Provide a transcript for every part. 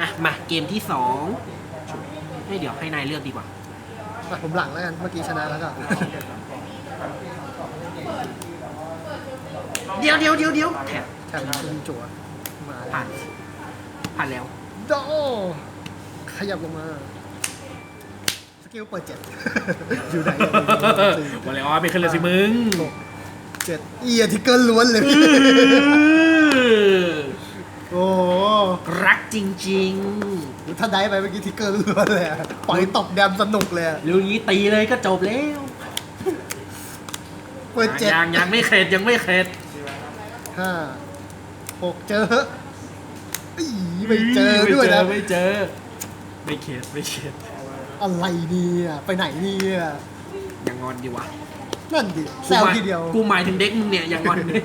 อะมาเกมที่สองให้เดี๋ยวให้นายเลือกดีกว่าอะผมหลังแล้วกัน เมื่อกี้ชนะแล้วก็ เดี๋ยวเดี๋ยวเดี๋ยวเดี๋ยวแถบแถมยิงจั่วมาผ่าน ผ่านแล้ว โดขยับลงมา สกิลเปิดเจ็ด อยู่ไหนวันเลยอ๋อไม่ขึ้นเลยสิมึงหกเจ็ดเอียทิกเกอร์ล้วนเลยโอ้โหรัก จริง ถ้าได้ไปเมื่อกี้ทิกเกอร์ล้วนเลยอะปล่อยตบแดมสนุกเลยอะๆเรื่องนี้ตีเลยก็จบแล้วเปิดเจ็ดยังยังไม่เข็ดยังไม่เข็ดห้าหกเจออีไม่เจอด้วยนะ ไม่เจอไม่เข็ดไม่เข็ดอะไรเนี่ยไปไหนเนี่ยอย่างงอนดีวะนั่นดิแซวทีเดียว กูหมายถึงเด็กมึงเนี่ยอย่างงอนดิ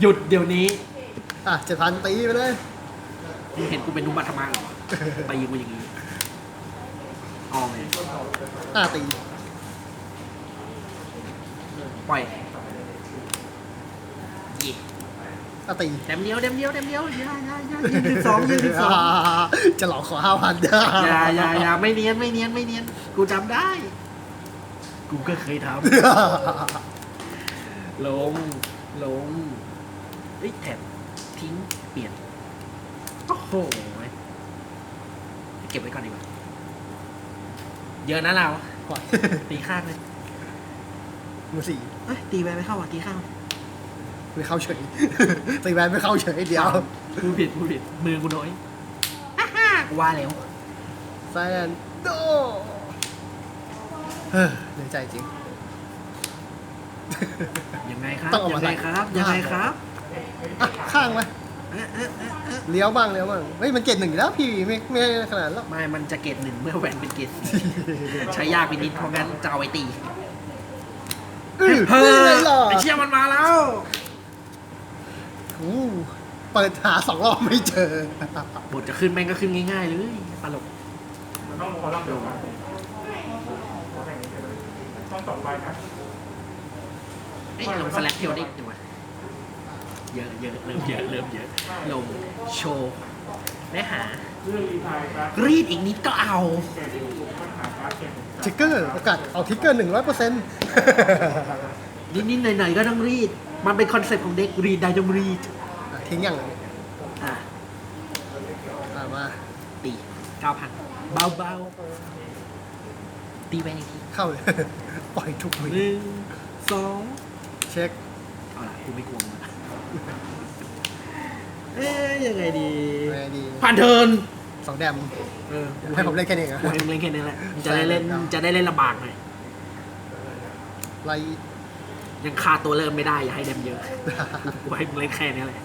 หยุดเดี๋ยวนี้ อะเจ็ดพันตีไปเลย มึงเห็นกูเป็นนุบัตธรรมะเหรอตีกูอย่างนี้ออมเลยอะตีปล่อยเย่อะตีเต็มเดียวเต็มเดียวเต็มเดียวอย่าอย่าอย่ายืนสิบสองยืนสิบสองจะหลอกขอห้าพันอย่าอย่าอย่าไม่เนียนไม่เนียนไม่เนียนกูจำได้ กูก็เคยทำลงลงเอ้ยแถบทิ้งเปลี่ยน โอ้โหเก็บไว้ก่อนดีกว่า เยอะนะเราปล่อยตีข้างเลยมือสี่เอ้ยตีไปไม่เข้าอะตีข้าง ไม่เข้าเฉย ตีแวนไม่เข้าเฉยเดียวกูผิดกูผิด มือกูน้อยอ่าฮ่ากูว่าแล้วแซนโดเฮ้ยเหนื่อยใจจริง ยังไงครับ ต้องเอายัมาไงครับใส่ยังไงครับ อะข้างไหม เอ๊ะเอ๊ะเอ๊ะเอ๊ะเลี้ยวบ้างเลี้ยวบ้างเฮ้ยมันเกตหนึ่งอยู่แล้วพี่ไม่ไม่ขนาดนั้นหรอกไม่มันจะเกรดหนึ่งเมื่อแหวนเป็นเกรดสี่ใช้ยากไปนิดเพราะงั้นจะเอาไว้ตีอื้อเฮ้นี่ไงยล่ะไอ้เชี่ยมันมาแล้วอู้เปิดหาสองรอบไม่เจอบทจะขึ้นแม่งก็ขึ้นง่ายๆเลยตลกมันต้องขอรับเดี๋ยวต้องต่อไปนะเอ้ยลงสแลปเทลได้อีกจังวะ เยอะเยอะเริ่มเยอะเริ่มเยอะลงโชว์ได้หาเรื่องรีไทายการรีดอีกนิดก็เอาเกดิวปัญหาการเก็บทิกเกอร์โอกาสเอาทิกเกอร์หนึ่งร้อยเปอร์เซ็นต์นิดๆหน่อยๆก็ต้องรีด มันเป็นคอนเซ็ปต์ของเด็กรีดได้ต้องรีดทิ้งอย่างไรอะอะมาตีเก้าพันเบาๆตีไปอีกทีเข้าเลย ปล่อยทุกมือหนึ่งสองเช็ค เอาล่ะกูไม่กลัวมึงละ เอ๊ยยังไงดีไงดีผ่านเทิร์นสองแดมเออให้ผมเล่นแค่นี้เหรอ กูให้มึงเล่นแค่นี้แหละมึงจะได้เล่นใช่ครับ จะได้เล่นลำบากหน่อยไล่ยังคาตัวเริ่มไม่ได้อย่าให้เดมเยอะกูให้มึงเล่นแค่นี้แหละ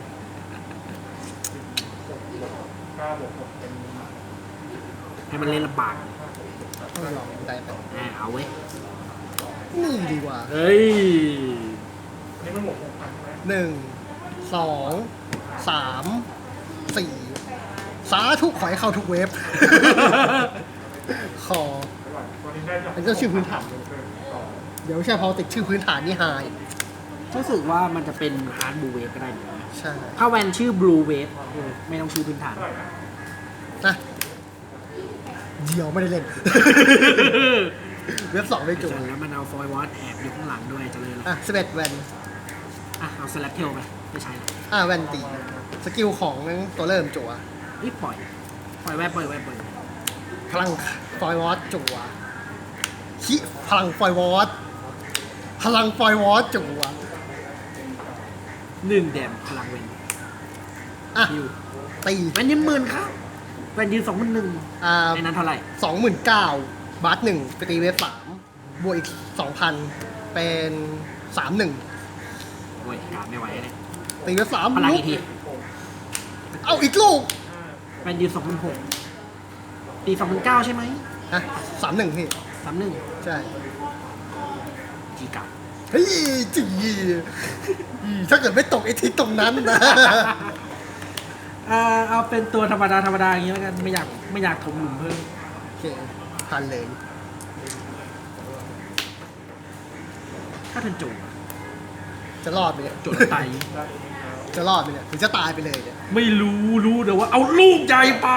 เก้าบวกหกเป็นให้มันเล่นลำบากต้องลองได้ไปอ่าเอาเว้ยนี่ดีกว่าเฮ้ยนี่มันบวกหกพันใช่ไหมหนึ่ง สองสามสี่สาธุขอให้เข้าทุกเว็บขอวันนี้ได้จากอันนี้ก็ชื่อพื้นฐาน เดี๋ยวไม่ใช่พอติดชื่อพื้นฐานนี่หาย รู้สึกว่ามันจะเป็นฮาร์ดบูเวฟก็ได้นะใช่ถ้าแวนชื่อบลูเวฟไม่ต้องชื่อพื้นฐาน นะเดี๋ยวไม่ได้เล่น เว็บสองได้จุแล้วมันเอาฟอยวอตแอบอยู่ข้างหลังด้วยจะเลยละอะสเปดแวน อะ เอาสแลปเทลไป ไม่ใช่อะแวนตีสกิลของตัวเริ่มจั่วรีบปล่อย ปล่อยแวนปล่อยแวนปล่อยพลังฟอยวอตจั่วคิพลังฟอยวอตพลังฟอยวอตจั่วหนึ่งแดมพลังเวนอะฮิวตีแวนยืนหมื่นครับแวนยืนสองหมื่นหนึ่งอ่าไอ้นั้นเท่าไหร่สองหมื่นเก้าบาทหนึ่งไปตีเวฟสามบวกอีกสองพันเป็นสามหนึ่งโอ้ยการไม่ไหวเลย ตีเวฟสามพลังลุอีกกทีเอาอีกลูกแวนยืนสองหมื่นหกตีสองหมื่นเก้าใช่ไหมฮะสามหนึ่งพี่ สามหนึ่งใช่ จีกับเฮ้ยจีถ้าเกิดไม่ตกไอทิศตรงนั้นนะอ่าเอาเป็นตัวธรรมดาธรรมดาอย่างนี้แล้วกันไม่อยากไม่อยากถมหลุมเพิ่มโอเคทันเลยถ้าเทินโจจะรอดไหมเนี่ยโจดไต จะรอดไหมเนี่ยหรือจะตายไปเลยเนี่ยไม่รู้รู้แต่ว่าเอาลูกใหญ่ไป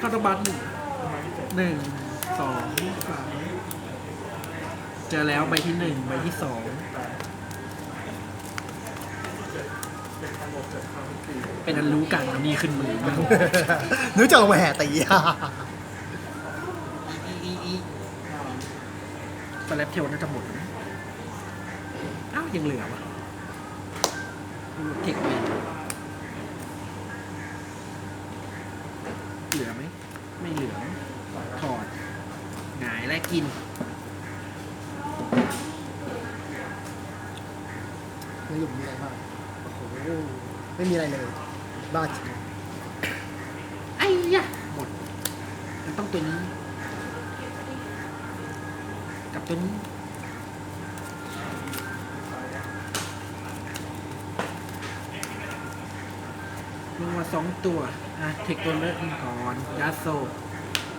คาตาบัตหนึ่งประมาณที่เจ็ดหนึ่งสองสามเจอแล้วใบที่หนึ่งใบที่สองเป็นพันบวกเจ็ดพันสี่เป็นอันรู้กันเอานี่ขึ้นมือไม่รู้นึกจะลงมาแห่ตีอีอีอีสแลปเทลน่าจะหมดนะอ้าวยังเหลือวะ เทคเวนเหลือไหม ไม่เหลือ ถอด หงายและกิน ในหลุมมีอะไรบ้างโอ้โหไม่มีอะไรเลย บ้าจริงไอ้ยะหมด มันต้องตัวนี้ กับตัวนี้ ลงมาสองตัว อะ เทคตัวเลิกก่อนยาโซ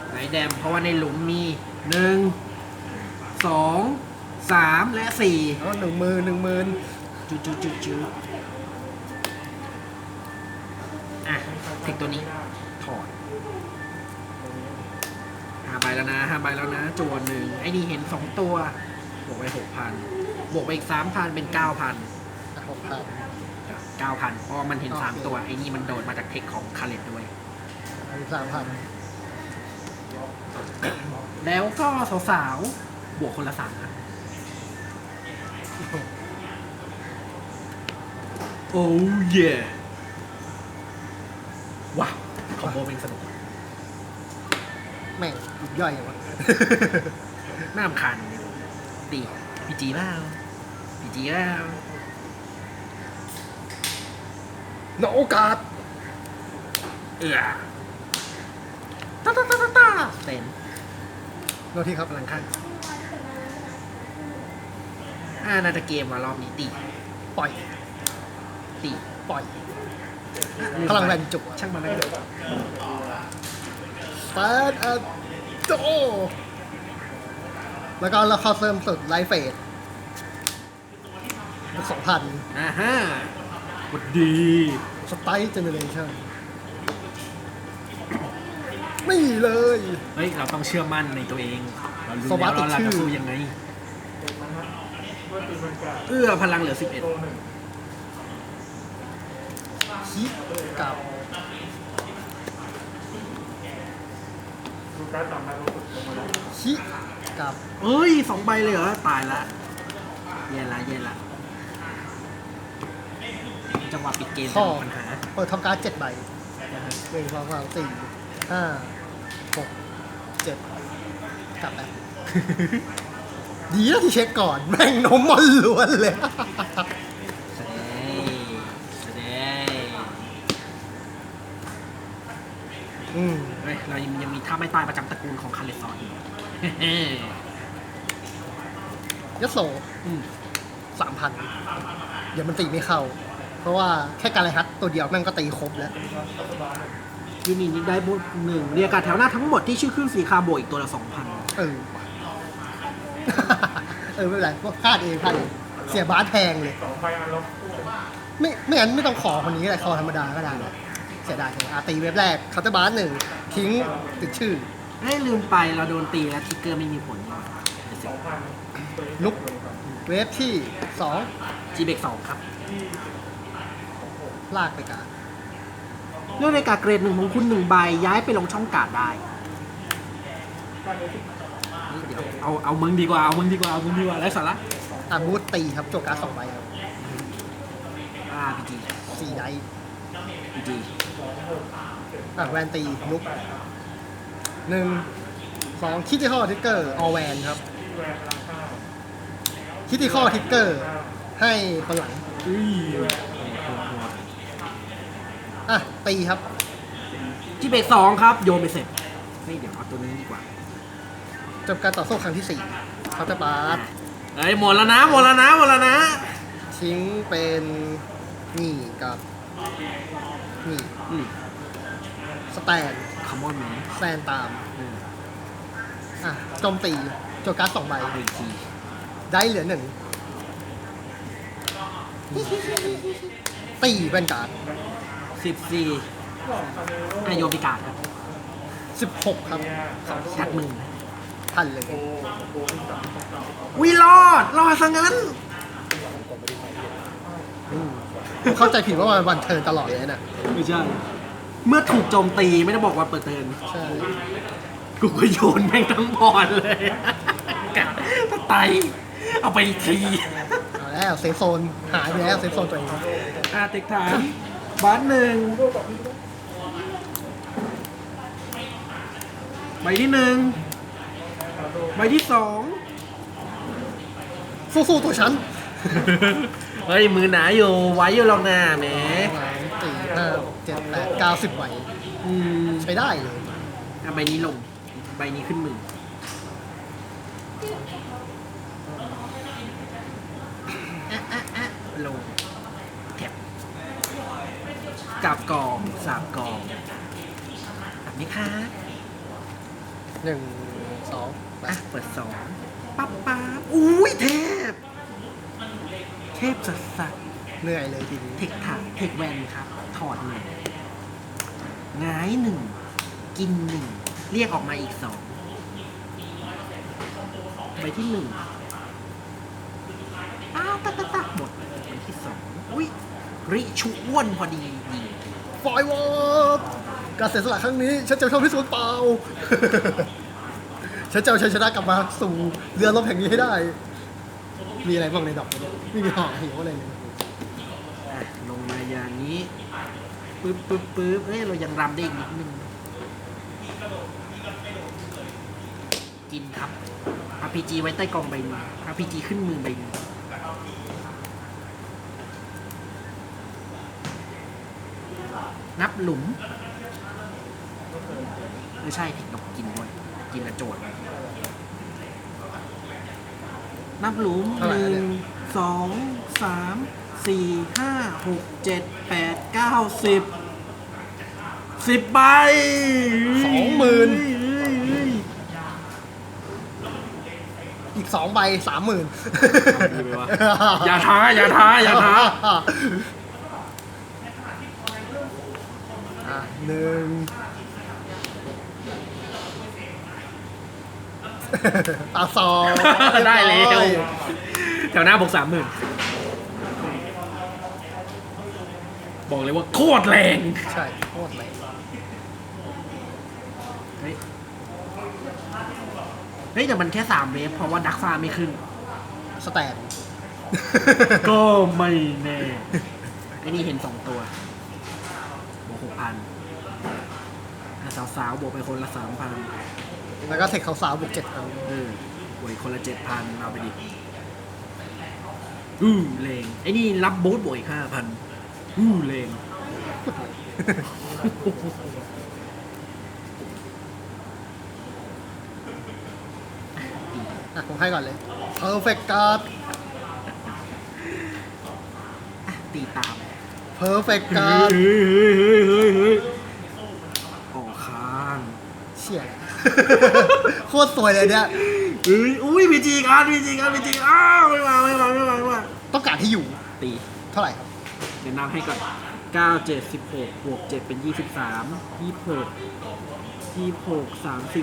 ไหนแดม เพราะว่าในหลุมมีหนึ่งสองสามและสี่เอาหนึ่งมือหนึ่งหมื่นจุจุจุจุอะ เทคตัวนี้ ถอดห้าใบแล้วนะห้าใบแล้วนะจวนหนึ่งไอ้นี่เห็นสองตัว บวกไปหกพันบวกไปอีกสามพันเป็นเก้าพันหกพัน เก้าพันเพราะมันเห็นสามโอเคตัวไอ้นี่มันโดนมาจากเทคของคาเลตด้วยอันสามพันแล้วก็สาวๆ บวกคนละสามนะโอ้เย่ว้าวคอมโบเป็นสนุกแม่งหยุดย่อยอย่างวะน่ารำคาญเนี่ยตีพีจีเปล่าพีจีเปล่า นโอกาสเอือตาตาตาตาตาเต็มโนทีครับพลังข้างอ่าน่าจะเกมว่ารอบนี้ตี ปล่อย ตี ปล่อยอะลืมพลังไปแวนจุกช่างมันแล้วกันแฟนแอนโดแล้วก็เราเข้าเสริมสุดไลฟ์เฟสสองพันอ่าฮะห วัดดีสไตล์เจเนเรชั่นไม่มีเลย เฮ้ย เราต้องเชื่อมั่นในตัวเอง เรารู้สวัแล้สวดิ์เราชื่จะอสู้ยังไงเมื่อตีมันกาเอื้อพลังเหลือโตหนึ่งคิกับดูการ์ดสามพันลงสุดลงมาแล้วคิกับ11เอ้ยสองใบเลยเหรอ ตายละแย่ละแย่ละ จังหวะปิดเกมจะข้อมีปัญหาเปิดทำการดเจ็ดใบหนึ่งสองสามสี่ห้าหกเจ็ดกลับไปดีแล้วที่เช็คก่อน แม่งนมมันล้วนเลยแสดงแสดงอืมเฮ้ยเรายังยังมีท่าไม่ตายประจำตระกูลของคาเลซอนอีกยโสอืมสามพันเดี๋ยวมันตีไม่เข้า เพราะว่าแค่การไลฮัตตัวเดียวแม่งก็ตีครบแล้ว ยูนิตนี้ได้บวกหนึ่งเรียกการดแถวหน้าทั้งหมดที่ชื่อเครื่องสีคาบวกอีกตัวละสองพันเออ เออไม่เป็นไรพวกพลาดเองพลาดเองเสียบาสแพงเลยสองใบอันลบไม่ไม่งั้นไม่ต้องขอคนนี้ก็ได้ขอธรรมดาก็ได้นะเสียดายจังอาตีเว็บแรกคาร์ตบาสหนึ่งทิ้งติดชื่อเฮ้ยลืมไปเราโดนตีแล้วทิกเกอร์ไม่มีผลนี่หว่าสองพันลุกเว็บที่สองจีเบกสองครับ ลากไปกลางเลือกในการเกรดหนึ่งของคุณหนึ่งใบย้ายไปลงช่องการ์ดได้เดี๋ยวเอาเอามึงดีกว่าเอามึงดีกว่าเอามึงดีกว่าไร้สาระอาบูธตีครับโจกการดสองใบครับอ่าพีจีสี่ไดพีจีอะแวนตีลุกหนึ่งสองคิติคอทิกเกอร์ออแวนครับที่แวนพลังข้าวคิติคอทิกเกอร์ให้คนหลัง อุ้ย อะตีครับจีเบกสองครับ โยนไปเสร็จเฮ้ยเดี๋ยวเอาตัวนี้ดีกว่า จบการต่อสู้ครั้งที่สี่คาร์ตบาสเฮ้ยหมดแล้วนะหมดแล้วนะหมดแล้วนะ ทิ้งเป็นนี่กับนี่อืมสแตนคัมมอนแมนแซนตามอะโจมตีโจการ์ดสองใบเอาอีกทีได้เหลือหนึ่งตีเป็นการ์ด สิบสี่ให้โยบิกาดครับสิบหกครับสองชัดมือพันเลยวิรอดรอดซะงั้นอืมผมเข้าใจผิดว่ามันวันเทิร์นตลอดเลยนะไม่ใช่ เมื่อถูกโจมตีไม่ได้บอกว่าเปิดเทิร์นใช่กูก็โยนแม่งทั้งบอลเลยกะถ้าไตเอาไปอีกที เอาแล้วเซฟโซนหายไปแล้วเซฟโซนตัวเองอาติกฐาน บาสหนึ่งใบที่หนึ่งใบที่สองสู้ๆตัวฉันเฮ้ย มือหนาอยู่ไว้อยู่หรอกหน้าแหมสามสี่ห้าหกเจ็ดแปดเก้าสิบใบอืมใช้ได้เลยเอาใบนี้ลง ใบนี้ขึ้นมืออะอะอะลงแถบ กับกองสามกองแบบนี้ค่ะหนึ่งสองไปอะเปิดสองปั๊บปั๊บอุ้ยเทพ เทพสัสสัสเหนื่อยเลยทีนี้เทคถักเทคแวนครับ ถอดหนึ่งงายหนึ่ง กินหนึ่ง เรียกออกมาอีกสองใบที่หนึ่งอ้าวตะตะตะหมดใบที่สองอุ้ยริชุอ้วนพอดีดี ฟอยวอร์ดการเสียสละครั้งนี้ฉันจะทำให้สูญเปล่า ฉันจะเอาชัยชนะกลับมาสู่เรือรบแห่งนี้ให้ได้ มีอะไรบ้างในดอกนี้ไม่มีห่อหิวอะไรเลยอะลงมาอย่างนี้ปึ๊บปึ๊บปึ๊บเอ้ยเรายังรำได้อีกนิดนึงกินครับ RPG ไว้ใต้กองใบนี้ RPG ขึ้นมือใบนี้ นับหลุมไม่ใช่ผิดดอกกินด้วยกินกระโจดนับหลุมเท่าหไหร่นึ่เนี่งยสองสามสี่ห้าหกเจ็ดแปดเก้าสิบสิบใบสองหมื่นเฮ้ยเฮ้ยอีกสองใบสามหมื่น ดีไหมวะ อย่าท้าอย่าท้าอย่าท้า อะ หนึ่งตาสองได้แล้ว แถวหน้าบอกสามหมื่นบอกเลยว่าโคตรแรง ใช่โคตรเลยเฮ้ยเฮ้ยแต่มันแค่สามเวฟเพราะว่าดักฟ้าไม่ขึ้น สแตนก็ไม่แน่ไอ้นี่เห็นสองตัวบวกหกพัน สาวๆบวกไปคนละสามพันแล้วก็เทคเขาสาวบวกเจ็ดพันเออหวยคนละเจ็ดพันเอาไปดิอู้เลงไอ้นี่รับบูทบวกอีกห้าพันอู้เลงอะผมให้ก่อนเลย perfect card อะตีตาม perfect เฮ้ card ยเฮ้ยเฮ้ยเฮ้ยเฮ้ยออกข้างเชี่ยโคตรสวยเลยเนี่ยเฮ้ยอุ้ยพีจีการพีจีการพีจีอ้าวไม่มาไม่มาไม่มาไม่มาต้องการที่อยู่ตี เท่าไหร่ครับเดี๋ยวนับให้ก่อน9 7 16บวก7เป็น23 26 26 32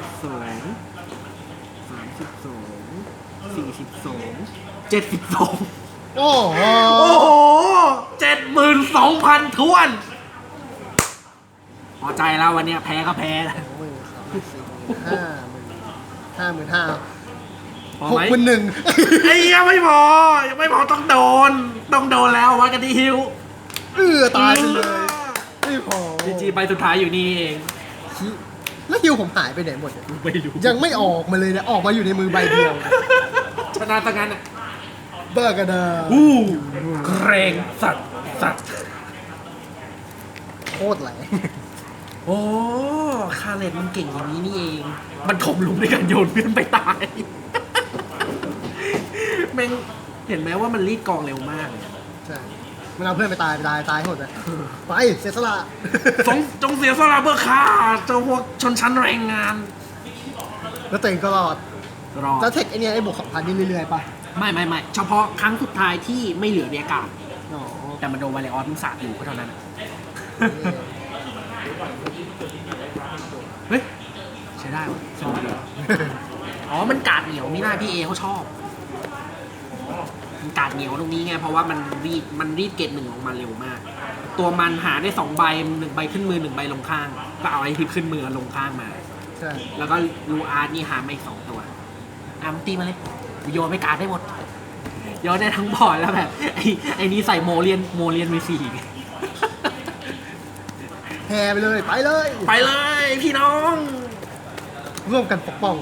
32 42 72โอ้โหโอ้โห72,000ท้วน พอใจแล้ววันเนี้ยแพ้ก็แพ้หมื่นสอง หมื่นสี่หมื่นห้าหมื่นห้าหมื่นห้าพอหกไหมหมื่นหนึ่งไอ้ยังไม่พอยังไม่พอต้องโดน ต้องโดนแล้ววัดกันที่ฮิวเออตายไปเลยไม่พอจีจีใบสุดท้ายอยู่นี่เองชิแล้วฮิวผมหายไปไหนหมดเนี่ยไม่รู้ยังไม่ออกมาเลยเนี่ยออกมาอยู่ในมือใบเดียวชนะตั้งนั้นอะเบอร์กันเดออู้เกรงสัตว์สัตว์โคตรแหลง โอ้คาเลตมันเก่งอย่างนี้นี่เอง มันถมหลุมในการโยนเพื่อนไปตาย แม่งเห็นไหมว่ามันรีดกองเร็วมากเลยใช่มันเอาเพื่อนไปตายไปตายตายหมดเลยไปเสียสละสงจงเสียสละเพื่อข้าเจ้าพวกชนชั้นแรงงานแล้วตัวเองก็รอดรอแล้วเทคไอเนี้ยไอ้บวกสองพันนี่เรื่อยๆป่ะไม่ไม่ไม่เฉพาะครั้งสุดท้ายที่ไม่เหลือเรียกการดอ๋อแต่มันโดนวาเลออสมึงสาดอยู่ก็เท่านั้นอะเฮ้ยใช้ ได้วะชอบดีอ๋อ มันกาดเหนียวนี่น่าพี่เอเขาชอบ มันกาดเหนียวตรงนี้ไง เพราะว่ามันรีดมันรีดเกตหนึ่งออกมาเร็วมาก ตัวมันหาได้สองใบหนึ่งใบขึ้นมือหนึ่งใบลงข้าง ก็เอาไอ้ที่ขึ้นมือลงข้างมา ใช่แล้วก็ลูอาร์ตนี่หามาอีกสองตัวอะมึงตีมาเลยกูโยนไปการ์ดได้หมดโยนได้ทั้งบอร์ดแล้วแบบไอ้ไอ้นี่ใส่โมเลียนโมเลียนไปสี่แห่ไปเลย ไปเลย ไปเลยพี่น้อง ร่วมกันปกป้อง